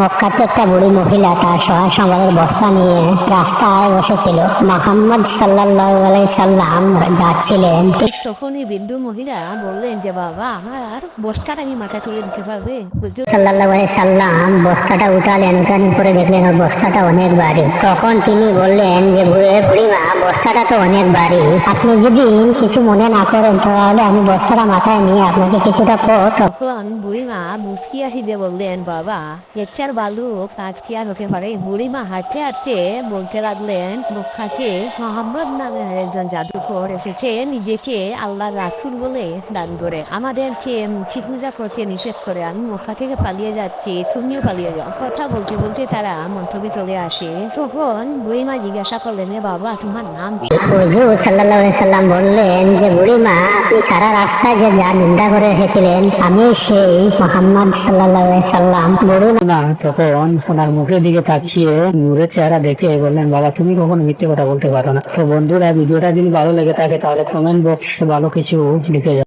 মক্কাতে একটা বুড়ি মহিলা তার সহায় সম্বলের বস্তা নিয়ে রাস্তায় বসেছিল। মোহাম্মদ সাল্লাহ সাল্লাম যাচ্ছিলেন। তখনই বৃদ্ধ মহিলা বললেন যে বাবা আমার বস্তাটা আমি মাথায় তুলে দিতে পারবে? সাল্লাহ সাল্লাম বস্তাটা উঠালেন উঠানোর পরে দেখলেন ওর বস্তাটা অনেক বাড়ি তখন তিনি বললেন যে বস্তাটা তো অনেক ভারী আপনি যদি কিছু মনে না করেন, তাহলে আমি বস্তাটা মাথায় নিয়ে আপনাকে কিছুটা পথ তখন বুড়িমা মুসকি দিয়ে বললেন, বাবা এচ্ছার বালু কাজ কি আর হতে পারে? বুড়িমা হাঁটতে হাঁটতে বলতে লাগলেন মুখাকে মোহাম্মদ নামের একজন জাদুকর এসেছে, নিজেকে আল্লাহ রাসুল বলে দান করে। আমাদেরকে মূর্তি পূজা করতে নিষেধ করে। আমি মক্কা থেকে পালিয়ে যাচ্ছি, তুমিও পালিয়ে যাও। কথা বলতে বলতে তারা মন্তব্যে চলে আসে। তখন বুড়িমা জিজ্ঞাসা করলেন বাবা, তোমার নাম হুজুর সাল্লাম বললেন যে, বুড়িমা, আপনি সারা রাস্তায় যে যা নিন্দা করে এসেছিলেন, আমি সেই মোহাম্মদ সাল্লাহ সাল্লাম। বুড়িমা তোকে ওনার মুখের দিকে তাকিয়ে নূরের চেহারা দেখে বললেন, বাবা, তুমি কখনো মিথ্যে কথা বলতে পারো না। তো বন্ধুরা, ভিডিওটা যদি ভালো লেগে থাকে, তাহলে কমেন্ট বক্সে ভালো কিছু লিখে